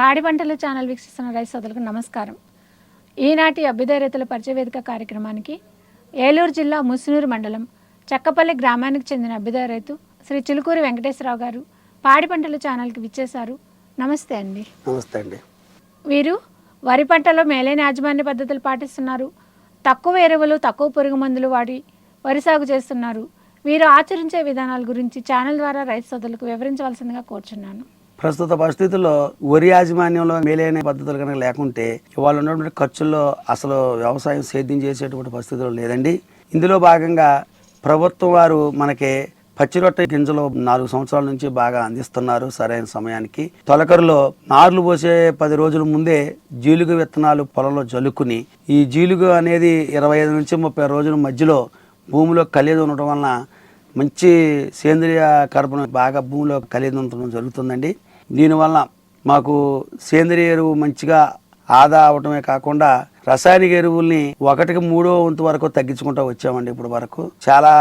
పాడి పంటలు ఛానల్ వీక్షిస్తున్న రైతు సోదరులకు నమస్కారం. ఈనాటి అభ్యుదయ రైతుల పరిచయ వేదిక కార్యక్రమానికి ఏలూరు జిల్లా ముసునూరు మండలం చక్కపల్లి గ్రామానికి చెందిన అభ్యుదయ రైతు శ్రీ చిలుకూరి వెంకటేశ్వరరావు గారు పాడి పంటల ఛానల్కి విచ్చేశారు. నమస్తే అండి. నమస్తే అండి. వీరు వరి పంటలో మేలైన యాజమాన్య పద్ధతులు పాటిస్తున్నారు. తక్కువ ఎరువులు తక్కువ పురుగు మందులు వాడి వరి సాగు చేస్తున్నారు. వీరు ఆచరించే విధానాల గురించి ఛానల్ ద్వారా రైతు సోదరులకు వివరించవలసిందిగా కోరుచున్నాను. ప్రస్తుత పరిస్థితుల్లో వరి యాజమాన్యంలో మేలైన పద్ధతులు కనుక లేకుంటే ఇవాళ ఉన్నటువంటి ఖర్చుల్లో అసలు వ్యవసాయం సేద్యం చేసేటువంటి పరిస్థితులు లేదండి. ఇందులో భాగంగా ప్రభుత్వం వారు మనకి పచ్చి రొట్టె గింజలు నాలుగు సంవత్సరాల నుంచి బాగా అందిస్తున్నారు సరైన సమయానికి. తొలకరులో నార్లు పోసే పది రోజుల ముందే జీలుగు విత్తనాలు పొలంలో జల్లుకుని ఈ జీలుగు అనేది ఇరవై ఐదు నుంచి ముప్పై రోజుల మధ్యలో భూమిలో కలిగి ఉండటం వలన మంచి సేంద్రియ కర్బనం బాగా భూమిలో కలిగి ఉండటం జరుగుతుందండి. దీనివల్ల మాకు సేంద్రియ ఎరువు మంచిగా ఆదా అవటమే కాకుండా రసాయనిక ఎరువుల్ని ఒకటికి మూడో వంతు వరకు తగ్గించుకుంటూ వచ్చామండి ఇప్పుడు వరకు. చాలా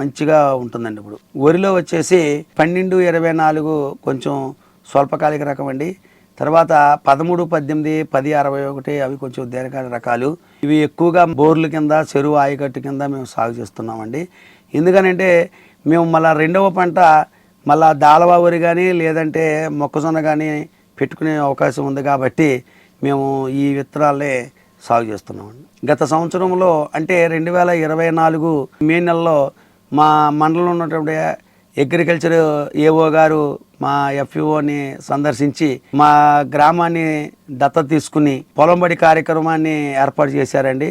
మంచిగా ఉంటుందండి ఇప్పుడు. వరిలో వచ్చేసి పన్నెండు ఇరవై నాలుగు కొంచెం స్వల్పకాలిక రకం అండి. తర్వాత పదమూడు పద్దెనిమిది పది అరవై ఒకటి అవి కొంచెం దీర్ఘకాల రకాలు. ఇవి ఎక్కువగా బోర్ల కింద చెరువు ఆయకట్టు కింద మేము సాగు చేస్తున్నామండి. ఎందుకనంటే మేము మళ్ళీ రెండవ పంట మళ్ళా దాలవా వరి కానీ లేదంటే మొక్కజొన్న కానీ పెట్టుకునే అవకాశం ఉంది కాబట్టి మేము ఈ విత్తనాలే సాగు చేస్తున్నామండి. గత సంవత్సరంలో అంటే రెండు వేల ఇరవై నాలుగు మే నెలలో మా మండలంలో ఉన్నటువంటి అగ్రికల్చర్ ఏఓ గారు మా ఎఫ్ఈఓని సందర్శించి మా గ్రామాన్ని దత్తత తీసుకుని పొలంబడి కార్యక్రమాన్ని ఏర్పాటు చేశారండి.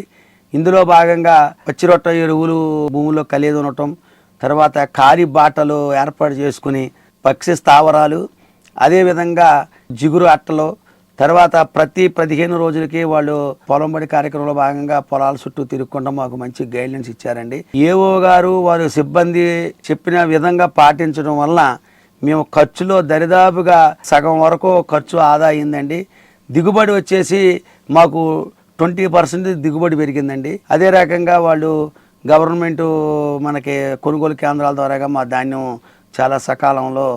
ఇందులో భాగంగా పచ్చిరొట్ట ఎరువులు భూమిలో కలిగి ఉండటం తర్వాత కాలి బాటలు ఏర్పాటు చేసుకుని పక్షి స్థావరాలు అదేవిధంగా జిగురు అట్టలు తర్వాత ప్రతి పదిహేను రోజులకి వాళ్ళు పొలంబడి కార్యక్రమంలో భాగంగా పొలాల చుట్టూ తిరుగుకుండా మాకు మంచి గైడ్లైన్స్ ఇచ్చారండి. ఏఓ గారు వారు సిబ్బంది చెప్పిన విధంగా పాటించడం వల్ల మేము ఖర్చులో దరిదాపుగా సగం వరకు ఖర్చు ఆదా అయిందండి. దిగుబడి వచ్చేసి మాకు ట్వంటీ పర్సెంట్ దిగుబడి పెరిగిందండి. అదే రకంగా వాళ్ళు గవర్నమెంటు మనకి కొనుగోలు కేంద్రాల ద్వారాగా మా ధాన్యం చాలా సకాలంలో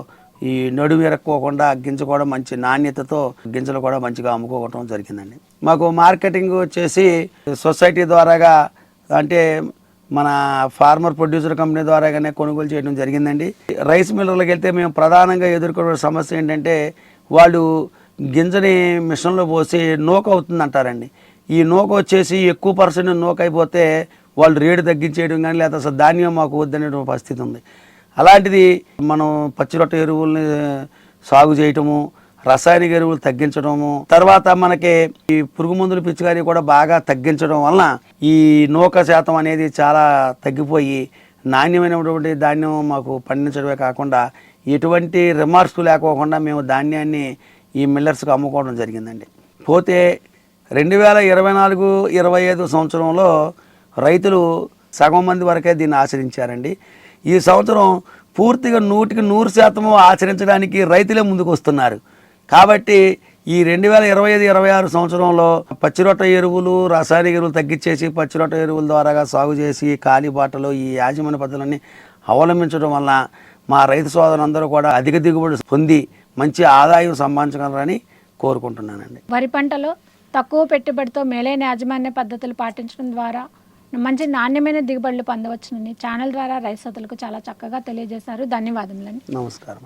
ఈ నడుము ఎరక్కోకుండా గింజ కూడా మంచి నాణ్యతతో గింజలు కూడా మంచిగా అమ్ముకోవటం జరిగిందండి. మాకు మార్కెటింగ్ వచ్చేసి సొసైటీ ద్వారాగా అంటే మన ఫార్మర్ ప్రొడ్యూసర్ కంపెనీ ద్వారాగానే కొనుగోలు చేయడం జరిగిందండి. రైస్ మిల్లర్లకు వెళ్తే మేము ప్రధానంగా ఎదుర్కొనే సమస్య ఏంటంటే వాళ్ళు గింజని మిషన్లో పోసి నూక అవుతుంది అంటారండి ఈ నూక వచ్చేసి ఎక్కువ పర్సెంట్ నూక అయిపోతే వాళ్ళు రేటు తగ్గించేయడం కానీ లేకపోతే అసలు ధాన్యం మాకు వద్దనే పరిస్థితి ఉంది. అలాంటిది మనం పచ్చిరొట్ట ఎరువుల్ని సాగు చేయటము రసాయనిక ఎరువులు తగ్గించడము తర్వాత మనకి ఈ పురుగు మందులు పిచికారీ కూడా బాగా తగ్గించడం వలన ఈ నూక శాతం అనేది చాలా తగ్గిపోయి నాణ్యమైనటువంటి ధాన్యం మాకు పండించడమే కాకుండా ఎటువంటి రిమార్క్స్ లేకోకుండా మేము ధాన్యాన్ని ఈ మిల్లర్స్కి అమ్ముకోవడం జరిగిందండి. పోతే రెండు వేల ఇరవై నాలుగు ఇరవై ఐదు సంవత్సరంలో రైతులు సగం మంది వరకే దీన్ని ఆచరించారండి. ఈ సంవత్సరం పూర్తిగా నూటికి నూరు శాతము ఆచరించడానికి రైతులే ముందుకు వస్తున్నారు. కాబట్టి ఈ రెండు వేల ఇరవై ఐదు ఇరవై ఆరు సంవత్సరంలో పచ్చిరొట్ట ఎరువులు రసాయనిక ఎరువులు తగ్గించేసి పచ్చిరొట్ట ఎరువుల ద్వారాగా సాగు చేసి కాలిబాటలు ఈ యాజమాన్య పద్ధతులన్నీ అవలంబించడం వల్ల మా రైతు సోదరులందరూ కూడా అధిక దిగుబడి పొంది మంచి ఆదాయం సంపాదించగలరని కోరుకుంటున్నానండి. వరి పంటలో తక్కువ పెట్టుబడితో మేలైన యాజమాన్య పద్ధతులు పాటించడం ద్వారా మంచి నాణ్యమైన దిగుబడులు పొందవచ్చునని ఛానల్ ద్వారా రైతులకు చాలా చక్కగా తెలియజేశారు. ధన్యవాదములండి. నమస్కారం